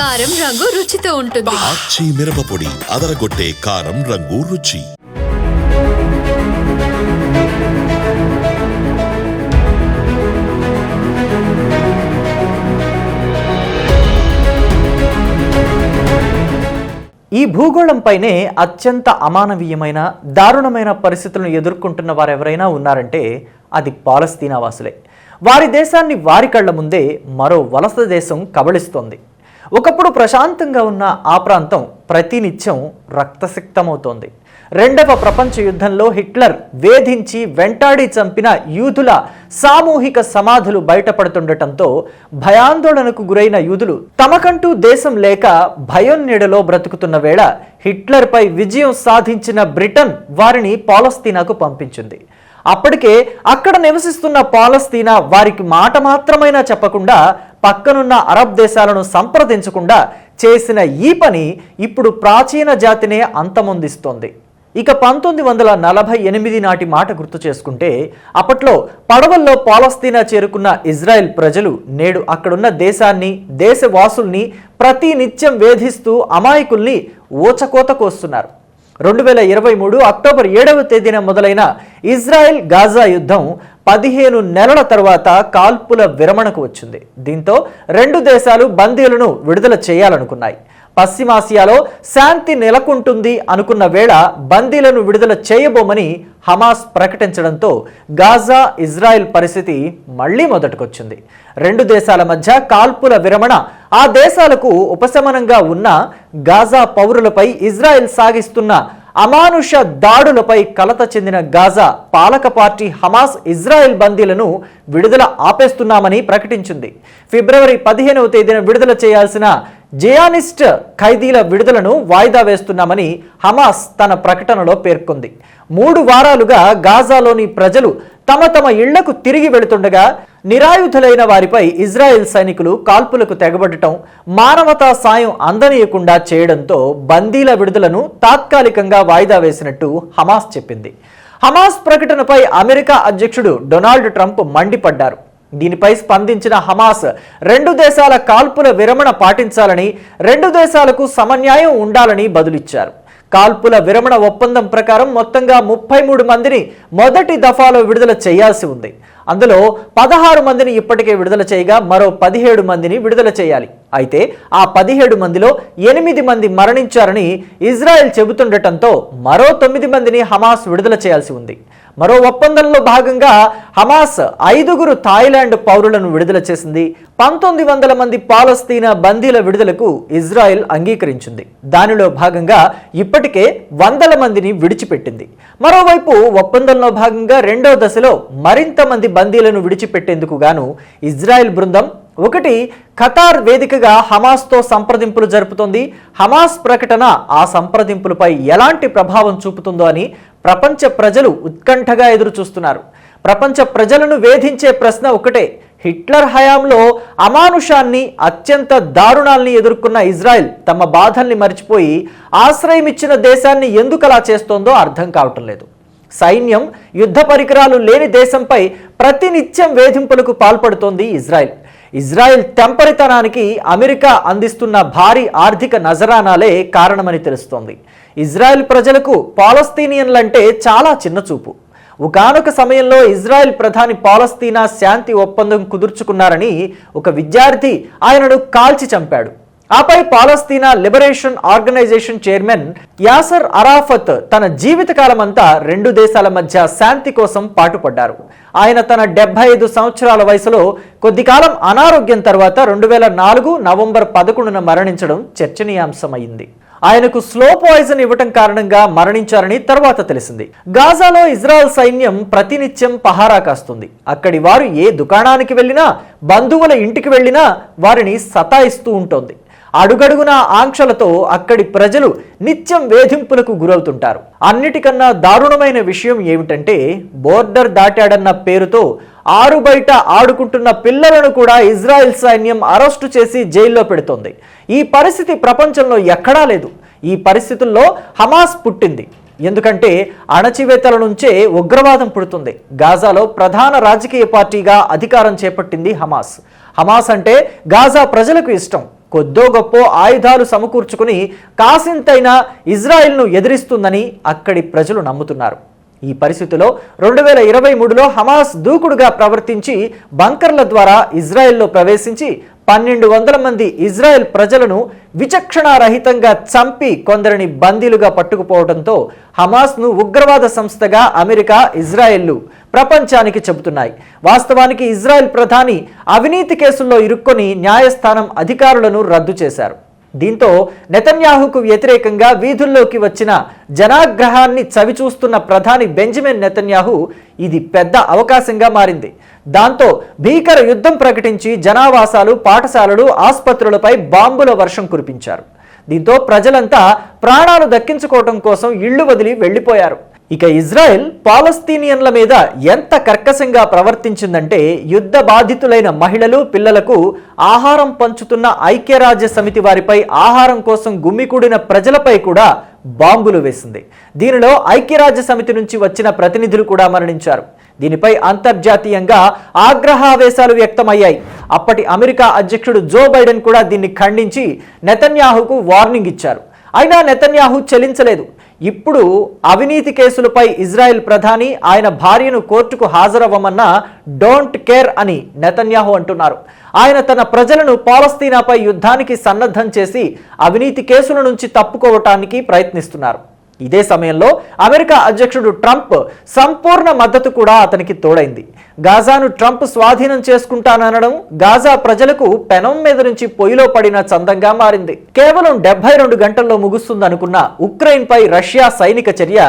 కారం రంగు రుచితో ఉంటుంది. ఆచి మిరపపొడి అదరగొట్టే కారం రంగు రుచి. ఈ భూగోళంపైనే అత్యంత అమానవీయమైన దారుణమైన పరిస్థితులను ఎదుర్కొంటున్న వారెవరైనా ఉన్నారంటే అది పాలస్తీనా వాసులే. వారి దేశాన్ని వారి కళ్ళ ముందే మరో వలస దేశం కబళిస్తోంది. ఒకప్పుడు ప్రశాంతంగా ఉన్న ఆ ప్రాంతం ప్రతినిత్యం రక్తసిక్తమవుతోంది. రెండవ ప్రపంచ యుద్ధంలో హిట్లర్ వేధించి వెంటాడి చంపిన యూదుల సామూహిక సమాధులు బయటపడుతుండటంతో భయాందోళనకు గురైన యూదులు తమకంటూ దేశం లేక భయం నీడలో బ్రతుకుతున్న వేళ హిట్లర్పై విజయం సాధించిన బ్రిటన్ వారిని పాలస్తీనాకు పంపించింది. అప్పటికే అక్కడ నివసిస్తున్న పాలస్తీనా వారికి మాట మాత్రమైనా చెప్పకుండా పక్కనున్న అరబ్ దేశాలను సంప్రదించకుండా చేసిన ఈ పని ఇప్పుడు ప్రాచీన జాతినే అంతమొందిస్తోంది. ఇక పంతొమ్మిది వందల నలభై ఎనిమిది నాటి మాట గుర్తు చేసుకుంటే అప్పట్లో పడవల్లో పాలస్తీనా చేరుకున్న ఇజ్రాయెల్ ప్రజలు నేడు అక్కడున్న దేశాన్ని దేశవాసుల్ని ప్రతి నిత్యం వేధిస్తూ అమాయకుల్ని ఊచకోత కోస్తున్నారు. రెండు వేల ఇరవై మూడు అక్టోబర్ ఏడవ తేదీన మొదలైన ఇజ్రాయెల్ గాజా యుద్ధం పదిహేను నెలల తర్వాత కాల్పుల విరమణకు వచ్చింది. దీంతో రెండు దేశాలు బందీలను విడుదల చేయాలనుకున్నాయి. పశ్చిమాసియాలో శాంతి నెలకొంటుంది అనుకున్న వేళ బందీలను విడుదల చేయబోమని హమాస్ ప్రకటించడంతో గాజా ఇజ్రాయెల్ పరిస్థితి మళ్ళీ మొదటికొచ్చింది. రెండు దేశాల మధ్య కాల్పుల విరమణ ఆ దేశాలకు ఉపశమనంగా ఉన్న గాజా పౌరులపై ఇజ్రాయెల్ సాగిస్తున్న అమానుష దాడులపై కలత చెందిన గాజా పాలక పార్టీ హమాస్ ఇజ్రాయెల్ బందీలను విడుదల ఆపేస్తున్నామని ప్రకటించింది. ఫిబ్రవరి పదిహేనవ తేదీన విడుదల చేయాల్సిన జియానిస్ట్ ఖైదీల విడుదలను వాయిదా వేస్తున్నామని హమాస్ తన ప్రకటనలో పేర్కొంది. మూడు వారాలుగా గాజాలోని ప్రజలు తమ తమ ఇళ్ళకు తిరిగి వెళుతుండగా నిరాయుధులైన వారిపై ఇజ్రాయెల్ సైనికులు కాల్పులకు తెగబడటం మానవతా సాయం అందనీయకుండా చేయడంతో బందీల విడుదలను తాత్కాలికంగా వాయిదా వేసినట్టు హమాస్ చెప్పింది. హమాస్ ప్రకటనపై అమెరికా అధ్యక్షుడు డొనాల్డ్ ట్రంప్ మండిపడ్డారు. దీనిపై స్పందించిన హమాస్ రెండు దేశాల కాల్పుల విరమణ పాటించాలని రెండు దేశాలకు సమన్యాయం ఉండాలని బదులిచ్చారు. కాల్పుల విరమణ ఒప్పందం ప్రకారం మొత్తంగా ముప్పై మూడు మందిని మొదటి దఫాలో విడుదల చేయాల్సి ఉంది. అందులో పదహారు మందిని ఇప్పటికే విడుదల చేయగా మరో పదిహేడు మందిని విడుదల చేయాలి. అయితే ఆ పదిహేడు మందిలో ఎనిమిది మంది మరణించారని ఇజ్రాయెల్ చెబుతుండటంతో మరో తొమ్మిది మందిని హమాస్ విడుదల చేయాల్సి ఉంది. మరో ఒప్పందంలో భాగంగా హమాస్ ఐదుగురు థాయిలాండ్ పౌరులను విడుదల చేసింది. పంతొమ్మిది వందల మంది పాలస్తీనా బందీల విడుదలకు ఇజ్రాయెల్ అంగీకరించింది. దానిలో భాగంగా ఇప్పటికే వందల మందిని విడిచిపెట్టింది. మరోవైపు ఒప్పందంలో భాగంగా రెండో దశలో మరింత మంది బందీలను విడిచిపెట్టేందుకు గాను ఇజ్రాయెల్ బృందం ఒకటి ఖతార్ వేదికగా హమాస్తో సంప్రదింపులు జరుపుతోంది. హమాస్ ప్రకటన ఆ సంప్రదింపులపై ఎలాంటి ప్రభావం చూపుతుందో అని ప్రపంచ ప్రజలు ఉత్కంఠగా ఎదురు చూస్తున్నారు ప్రపంచ ప్రజలను వేధించే ప్రశ్న ఒకటే హిట్లర్ హయాంలో అమానుషాన్ని అత్యంత దారుణాల్ని ఎదుర్కొన్న ఇజ్రాయెల్ తమ బాధల్ని మర్చిపోయి ఆశ్రయం ఇచ్చిన దేశాన్ని ఎందుకలా చేస్తోందో అర్థం కావటం లేదు. సైన్యం యుద్ధ పరికరాలు లేని దేశంపై ప్రతినిత్యం వేధింపులకు పాల్పడుతోంది ఇజ్రాయెల్. ఇజ్రాయెల్ తెంపరితనానికి అమెరికా అందిస్తున్న భారీ ఆర్థిక నజరానాలే కారణమని తెలుస్తోంది. ఇజ్రాయెల్ ప్రజలకు పాలస్తీనియన్లంటే చాలా చిన్న చూపు. ఒకనొక సమయంలో ఇజ్రాయెల్ ప్రధాని పాలస్తీనా శాంతి ఒప్పందం కుదుర్చుకున్నారని ఒక విద్యార్థి ఆయనను కాల్చి చంపాడు. ఆపై Palestine liberation organisation chairman Yasser Arafat తన జీవితకాలమంతా రెండు దేశాల మధ్య శాంతి కోసం పాటుపడ్డారు. ఆయన తన డెబ్బై ఐదు సంవత్సరాల వయసులో కొద్ది కాలం అనారోగ్యం తర్వాత రెండు వేల నాలుగు నవంబర్ పదకొండున మరణించడం చర్చనీయాంశమైంది. ఆయనకు స్లో పాయిజన్ ఇవ్వటం కారణంగా మరణించారని తర్వాత తెలిసింది. గాజాలో ఇజ్రాయెల్ సైన్యం ప్రతినిత్యం పహారా కాస్తుంది. అక్కడి వారు ఏ దుకాణానికి వెళ్ళినా బంధువుల ఇంటికి వెళ్ళినా వారిని సతాయిస్తూ ఉంటుంది. అడుగడుగున ఆంక్షలతో అక్కడి ప్రజలు నిత్యం వేధింపులకు గురవుతుంటారు. అన్నిటికన్నా దారుణమైన విషయం ఏమిటంటే బోర్డర్ దాటాడన్న పేరుతో ఆరు బయట ఆడుకుంటున్న పిల్లలను కూడా ఇజ్రాయెల్ సైన్యం అరెస్టు చేసి జైల్లో పెడుతోంది. ఈ పరిస్థితి ప్రపంచంలో ఎక్కడా లేదు. ఈ పరిస్థితుల్లో హమాస్ పుట్టింది. ఎందుకంటే అణచివేతల నుంచే ఉగ్రవాదం పుడుతుంది. గాజాలో ప్రధాన రాజకీయ పార్టీగా అధికారం చేపట్టింది హమాస్. హమాస్ అంటే గాజా ప్రజలకు ఇష్టం. కొద్దో గొప్పో ఆయుధాలు సమకూర్చుకుని కాసింతైనా ఇజ్రాయెల్ను ఎదిరిస్తుందని అక్కడి ప్రజలు నమ్ముతున్నారు. ఈ పరిస్థితిలో రెండు వేల ఇరవై మూడులో హమాస్ దూకుడుగా ప్రవర్తించి బంకర్ల ద్వారా ఇజ్రాయెల్లో ప్రవేశించి పన్నెండు వందల మంది ఇజ్రాయెల్ ప్రజలను విచక్షణారహితంగా చంపి కొందరిని బందీలుగా పట్టుకుపోవడంతో హమాస్ను ఉగ్రవాద సంస్థగా అమెరికా ఇజ్రాయెల్లు ప్రపంచానికి చెబుతున్నాయి. వాస్తవానికి ఇజ్రాయెల్ ప్రధాని అవినీతి కేసుల్లో ఇరుక్కొని న్యాయస్థానం అధికారులను రద్దు చేశారు. దీంతో నెతన్యాహుకు వ్యతిరేకంగా వీధుల్లోకి వచ్చిన జనాగ్రహాన్ని చవిచూస్తున్న ప్రధాని బెంజమిన్ నెతన్యాహు ఇది పెద్ద అవకాశంగా మారింది. దాంతో భీకర యుద్ధం ప్రకటించి జనావాసాలు పాఠశాలలు ఆసుపత్రులపై బాంబుల వర్షం కురిపించారు. దీంతో ప్రజలంతా ప్రాణాలు దక్కించుకోవడం కోసం ఇళ్ళు వదిలి వెళ్ళిపోయారు ఇక ఇజ్రాయెల్ పాలస్తీనియన్ల మీద ఎంత కర్కశంగా ప్రవర్తించిందంటే యుద్ధ బాధితులైన మహిళలు పిల్లలకు ఆహారం పంచుతున్న ఐక్యరాజ్య సమితి వారిపై ఆహారం కోసం గుమ్మికూడిన ప్రజలపై కూడా బాంబులు వేసింది. దీనిలో ఐక్యరాజ్య సమితి నుంచి వచ్చిన ప్రతినిధులు కూడా మరణించారు. దీనిపై అంతర్జాతీయంగా ఆగ్రహావేశాలు వ్యక్తమయ్యాయి. అప్పటి అమెరికా అధ్యక్షుడు జో బైడెన్ కూడా దీన్ని ఖండించి నెతన్యాహుకు వార్నింగ్ ఇచ్చారు. అయినా నెతన్యాహు చెలించలేదు. ఇప్పుడు అవినీతి కేసులపై ఇజ్రాయెల్ ప్రధాని ఆయన భార్యను కోర్టుకు హాజరవ్వమన్న డోంట్ కేర్ అని నెతన్యాహు అంటున్నారు. ఆయన తన ప్రజలను పాలస్తీనాపై యుద్ధానికి సన్నద్ధం చేసి అవినీతి కేసుల నుంచి తప్పుకోవటానికి ప్రయత్నిస్తున్నారు. ఇదే సమయంలో అమెరికా అధ్యక్షుడు ట్రంప్ సంపూర్ణ మద్దతు కూడా అతనికి తోడైంది. గాజాను ట్రంప్ స్వాధీనం చేసుకుంటాననడం గాజా ప్రజలకు పెనం మీద నుంచి పొయ్యిలో పడిన చందంగా మారింది. కేవలం డెబ్బై రెండు గంటల్లో ముగుస్తుందనుకున్న ఉక్రెయిన్ పై రష్యా సైనిక చర్య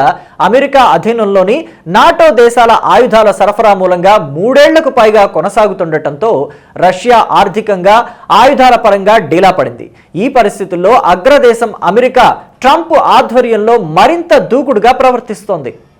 అమెరికా అధీనంలోని నాటో దేశాల ఆయుధాల సరఫరా మూలంగా మూడేళ్ళకు పైగా కొనసాగుతుండటంతో రష్యా ఆర్థికంగా ఆయుధాల పరంగా డీలా పడింది. ఈ పరిస్థితుల్లో అగ్రదేశం అమెరికా ట్రంప్ ఆధ్వర్యంలో మరింత దూకుడుగా ప్రవర్తిస్తోంది.